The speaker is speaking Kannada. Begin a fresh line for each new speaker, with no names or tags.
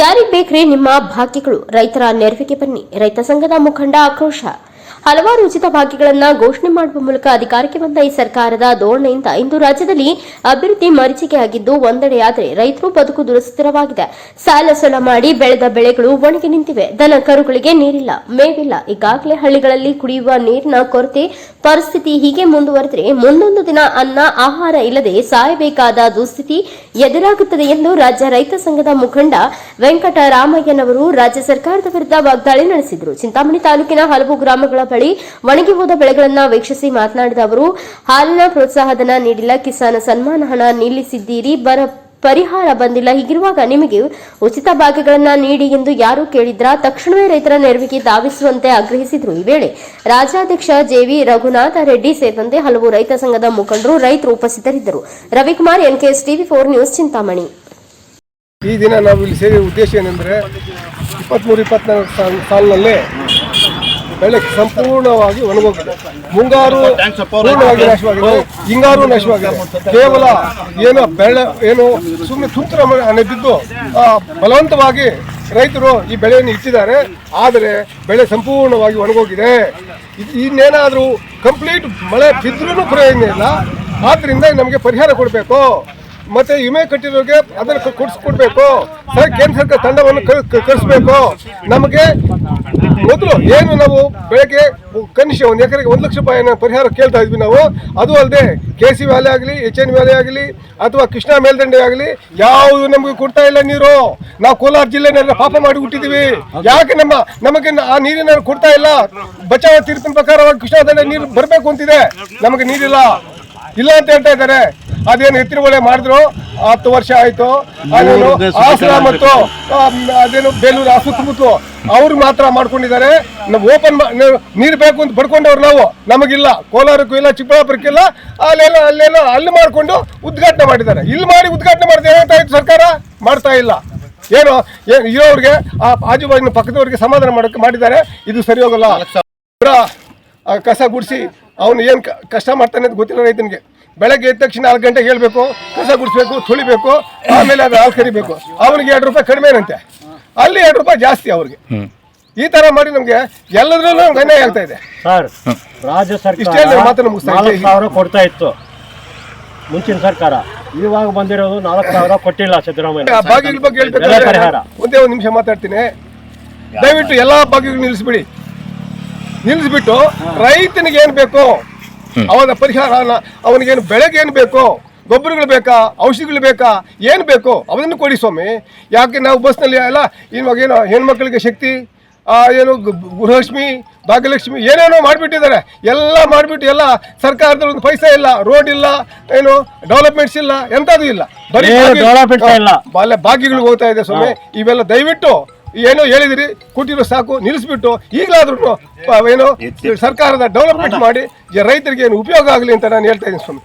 ಯಾರಿಗ್ ಬೇಕ್ರಿ ನಿಮ್ಮ ಭಾಗ್ಯಗಳು? ರೈತರ ನೆರವಿಗೆ ಬನ್ನಿ. ರೈತ ಸಂಘದ ಮುಖಂಡ ಆಕ್ರೋಶ. ಹಲವಾರು ಉಚಿತ ಭಾಗ್ಯಗಳನ್ನು ಘೋಷಣೆ ಮಾಡುವ ಮೂಲಕ ಅಧಿಕಾರಕ್ಕೆ ಬಂದ ಈ ಸರ್ಕಾರದ ಧೋರಣೆಯಿಂದ ಇಂದು ರಾಜ್ಯದಲ್ಲಿ ಅಭಿವೃದ್ಧಿ ಮರೀಚಿಕೆಯಾಗಿದ್ದು ಒಂದೆಡೆಯಾದರೆ ರೈತರು ಬದುಕು ದುರಸ್ಥಿರವಾಗಿದೆ. ಸಾಲ ಸೋಲ ಮಾಡಿ ಬೆಳೆದ ಬೆಳೆಗಳು ಒಣಗಿ ನಿಂತಿವೆ. ದನ ಕರುಗಳಿಗೆ ನೀರಿಲ್ಲ, ಮೇವಿಲ್ಲ. ಈಗಾಗಲೇ ಹಳ್ಳಿಗಳಲ್ಲಿ ಕುಡಿಯುವ ನೀರಿನ ಕೊರತೆ ಪರಿಸ್ಥಿತಿ ಹೀಗೆ ಮುಂದುವರೆದರೆ ಮುಂದೊಂದು ದಿನ ಅನ್ನ, ಆಹಾರ ಇಲ್ಲದೆ ಸಾಯಬೇಕಾದ ದುಸ್ಥಿತಿ ಎದುರಾಗುತ್ತದೆ ಎಂದು ರಾಜ್ಯ ರೈತ ಸಂಘದ ಮುಖಂಡ ವೆಂಕಟರಾಮಯ್ಯನವರು ರಾಜ್ಯ ಸರ್ಕಾರದ ವಿರುದ್ಧ ವಾಗ್ದಾಳಿ ನಡೆಸಿದರು. ಚಿಂತಾಮಣಿ ತಾಲೂಕಿನ ಹಲವು ಗ್ರಾಮಗಳ ಬಳಿ ಒಣಗಿ ಹೋದ ಬೆಳೆಗಳನ್ನು ವೀಕ್ಷಿಸಿ ಮಾತನಾಡಿದ ಅವರು, ಹಾಲಿನ ಪ್ರೋತ್ಸಾಹಧನ ನೀಡಿಲ್ಲ, ಕಿಸಾನ್ ಸನ್ಮಾನ ಹಣ ನಿಲ್ಲಿಸಿದ್ದೀರಿ, ಬರ ಪರಿಹಾರ ಬಂದಿಲ್ಲ, ಹೀಗಿರುವಾಗ ನಿಮಗೆ ಉಚಿತ ಭಾಗ್ಯಗಳನ್ನ ನೀಡಿ ಎಂದು ಯಾರು ಕೇಳಿದ್ರ, ತಕ್ಷಣವೇ ರೈತರ ನೆರವಿಗೆ ಧಾವಿಸುವಂತೆ ಆಗ್ರಹಿಸಿದ್ರು. ಈ ವೇಳೆ ರಾಜ್ಯಾಧ್ಯಕ್ಷ ಜೆವಿ ರಘುನಾಥ ರೆಡ್ಡಿ ಸೇರಿದಂತೆ ಹಲವು ರೈತ ಸಂಘದ ಮುಖಂಡರು ರೈತರು ಉಪಸ್ಥಿತರಿದ್ದರು. Ravikumar, NKS TV four news Chintamani.
ಈ ದಿನ ನಾವು ಇಲ್ಲಿ ಸೇರಿ ಉದ್ದೇಶ ಏನೆಂದರೆ ಇಪ್ಪತ್ತ್ಮೂರು ಇಪ್ಪತ್ನಾಲ್ಕು ಸಾಲ್, ಸಾಲಿನಲ್ಲಿ ಬೆಳೆ ಸಂಪೂರ್ಣವಾಗಿ ಒಣಗೋಗಿದೆ. ಮುಂಗಾರು ಪೂರ್ಣವಾಗಿ ನಾಶವಾಗಿದೆ. ಹಿಂಗಾರು ನಾಶವಾಗಿದೆ. ಕೇವಲ ಏನು ಬೆಳೆ ಏನು ಸುಮ್ಮನೆ ತುಂತರ ಮಳೆ ಬಿದ್ದು ಆ, ಬಲವಂತವಾಗಿ ರೈತರು ಈ ಬೆಳೆಯನ್ನು ಇಟ್ಟಿದ್ದಾರೆ. ಆದರೆ ಬೆಳೆ ಸಂಪೂರ್ಣವಾಗಿ ಒಣಗೋಗಿದೆ. ಇನ್ನೇನಾದರೂ ಕಂಪ್ಲೀಟ್ ಮಳೆ ಬಿದ್ದರೂ ಪ್ರಯೋಜನ ಇಲ್ಲ. ಆದ್ದರಿಂದ ನಮಗೆ ಪರಿಹಾರ ಕೊಡಬೇಕು. ಮತ್ತೆ ವಿಮೆ ಕಟ್ಟಿರೋರಿಗೆ ಅದನ್ನು ಕೊಡಿಸ್ಕೊಡ್ಬೇಕು. ಸರ್, ಕೇಂದ್ರ ಸರ್ಕಾರ ತಂಡವನ್ನು ಕರೆಸ್ಬೇಕು. ನಮಗೆ ಮೊದಲು ಏನು ನಾವು ಬೆಳಗ್ಗೆ ಕನಿಷ್ಠ ಒಂದು ಎಕರೆಗೆ ಒಂದು ಲಕ್ಷ ರೂಪಾಯಿನ ಪರಿಹಾರ ಕೇಳ್ತಾ ಇದ್ವಿ ನಾವು. ಅದು ಅಲ್ಲದೆ ಕೆ ಸಿ ವ್ಯಾಲಿ ಆಗಲಿ, ಎಚ್ ಎನ್ ವ್ಯಾಲಿ ಆಗಲಿ, ಅಥವಾ ಕೃಷ್ಣಾ ಮೇಲ್ದಂಡೆ ಆಗಲಿ, ಯಾವುದು ನಮಗೆ ಕೊಡ್ತಾ ಇಲ್ಲ ನೀರು. ನಾವು ಕೋಲಾರ ಜಿಲ್ಲೆನೆಲ್ಲ ಪಾಪ ಮಾಡಿ ಹುಟ್ಟಿದೀವಿ. ಯಾಕೆ ನಮ್ಮ, ನಮಗೆ ಆ ನೀರಿನ ಕೊಡ್ತಾ ಇಲ್ಲ? ಬಚಾವ ತೀರ್ಪಿನ ಪ್ರಕಾರವಾಗಿ ಕೃಷ್ಣಾದಲ್ಲಿ ನೀರು ಬರಬೇಕು ಅಂತಿದೆ. ನಮಗೆ ನೀರಿಲ್ಲ. ಇಲ್ಲ ಅಂತ ಹೇಳ್ತಾ ಇದ್ದಾರೆ. ಅದೇನು ಎತ್ತಿನ ಒಳ್ಳೆ ಮಾಡಿದ್ರು ಹತ್ತು ವರ್ಷ ಆಯ್ತು. ಅದೇನು ಹಾಸನ ಮತ್ತು ಅದೇನು ಬೇಲೂರು ಆ ಸುತ್ತಮುತ್ತಲು ಅವ್ರು ಮಾತ್ರ ಮಾಡ್ಕೊಂಡಿದ್ದಾರೆ. ನಾವು ಓಪನ್ ನೀರು ಬೇಕು ಅಂತ ಪಡ್ಕೊಂಡವ್ರು ನಾವು. ನಮಗಿಲ್ಲ. ಕೋಲಾರಕ್ಕೂ ಇಲ್ಲ ಚಿಕ್ಕಬಳ್ಳಾಪುರಕ್ಕಿಲ್ಲ ಅಲ್ಲೆಲ್ಲ ಅಲ್ಲೆಲ್ಲ ಅಲ್ಲಿ ಮಾಡ್ಕೊಂಡು ಉದ್ಘಾಟನೆ ಮಾಡಿದ್ದಾರೆ. ಇಲ್ಲಿ ಮಾಡಿ ಉದ್ಘಾಟನೆ ಮಾಡಿದ್ರೆ ಏನಾಗ್ತಾ ಇತ್ತು ಸರ್ಕಾರ? ಮಾಡ್ತಾ ಇಲ್ಲ. ಏನು ಏನು ಇರೋರಿಗೆ ಆ ಆಜುಬಾಜಿನ ಪಕ್ಕದವ್ರಿಗೆ ಸಮಾಧಾನ ಮಾಡಕ್ಕೆ ಮಾಡಿದ್ದಾರೆ. ಇದು ಸರಿ ಹೋಗಲ್ಲ. ಆ ಕಸ ಗುಡಿಸಿ ಅವನು ಏನು ಕಷ್ಟ ಮಾಡ್ತಾನೆ ಅಂತ ಗೊತ್ತಿಲ್ಲ ರೈತನಿಗೆ. ಬೆಳಗ್ಗೆ ಎದ್ದ ತಕ್ಷಣ ನಾಲ್ಕು ಗಂಟೆಗೆ ಹೇಳ್ಬೇಕು ಕಸ ಗುಡಿಸ್ಬೇಕು ತುಳಿಬೇಕು ಆಮೇಲೆ ಅದು ಹಾಲು ಕರಿಬೇಕು. ಅವನಿಗೆ ಎರಡು ರೂಪಾಯಿ ಕಡಿಮೆನಂತೆ ಅಲ್ಲಿ ಎರಡು ರೂಪಾಯಿ ಜಾಸ್ತಿ ಅವ್ರಿಗೆ. ಈ ತರ ಮಾಡಿ ನಮ್ಗೆ ಎಲ್ಲದ್ರಲ್ಲೂ ನಮ್ಗೆ ಅನ್ಯಾಯ ಆಗ್ತಾ ಇದೆ.
ಸರ್ ರಾಜ್ಯ
ಇಷ್ಟೇ
ಸರ್ಕಾರ
ನಾನು ಮಾತನ್ನ ಮುಗಿಸ್ತಾ
ನಾಲ್ಕು
ಇದ್ದೀನಿ.
ಸಾವಿರ ಕೊಡ್ತಾ ಇತ್ತು. ಮುಂಚಿನ ಸರ್ಕಾರ. ಇವಾಗ ಬಂದಿರೋದು ನಾಲ್ಕು ಸಾವಿರ ಕೊಟ್ಟಿಲ್ಲ ಸಿದ್ದರಾಮಯ್ಯ.
ಆ ಬಗ್ಗೆ
ಬೆಲೆ
ಹೇಳ್ಬೇಕಾದ್ರೆ
ಪರಿಹಾರ.
ಒಂದೇ ಒಂದು ನಿಮಿಷ ಮಾತಾಡ್ತೀನಿ. ದಯವಿಟ್ಟು ಎಲ್ಲಾ ಬಾಗಿಲು ನಿಲ್ಲಿಸ್ಬಿಡಿ. ನಿಲ್ಲಿಸ್ಬಿಟ್ಟು ರೈತನಿಗೆ ಏನ್ ಬೇಕು ಅವನ ಪರಿಹಾರ ಅವನಿಗೇನು ಬೆಳೆಗೆ ಏನು ಬೇಕೋ ಗೊಬ್ಬರಗಳು ಬೇಕಾ ಔಷಧಿಗಳು ಬೇಕಾ ಏನು ಬೇಕೋ ಅವನನ್ನು ಕೊಡಿ ಸ್ವಾಮಿ. ಯಾಕೆ ನಾವು ಬಸ್ನಲ್ಲಿ ಎಲ್ಲ ಇವಾಗ ಏನೋ ಹೆಣ್ಮಕ್ಳಿಗೆ ಶಕ್ತಿ ಏನು ಗೃಹಲಕ್ಷ್ಮಿ ಭಾಗ್ಯಲಕ್ಷ್ಮಿ ಏನೇನೋ ಮಾಡಿಬಿಟ್ಟಿದ್ದಾರೆ. ಎಲ್ಲ ಮಾಡಿಬಿಟ್ಟು ಎಲ್ಲ ಸರ್ಕಾರದಲ್ಲಿ ಒಂದು ಪೈಸಾ ಇಲ್ಲ ರೋಡ್ ಇಲ್ಲ ಏನು ಡೆವಲಪ್ಮೆಂಟ್ಸ್ ಇಲ್ಲ ಎಂಥದ್ದು ಇಲ್ಲ. ಬರೀ. ಬಾಲ್ಯ ಭಾಗ್ಯಗಳಿಗೆ ಹೋಗ್ತಾ ಇದೆ ಸ್ವಾಮಿ. ಇವೆಲ್ಲ ದಯವಿಟ್ಟು ಏನೋ ಹೇಳಿದಿರಿ ಕೊಟ್ಟಿರೋ ಸಾಕು ನಿಲ್ಲಿಸ್ಬಿಟ್ಟು ಈಗಲಾದ್ರೂ ಏನು ಸರ್ಕಾರದ ಡೆವಲಪ್ಮೆಂಟ್ ಮಾಡಿ ರೈತರಿಗೆ ಏನು ಉಪಯೋಗ ಆಗಲಿ ಅಂತ ನಾನು ಹೇಳ್ತಾ ಇದ್ದೀನಿ ಸ್ವಾಮಿ.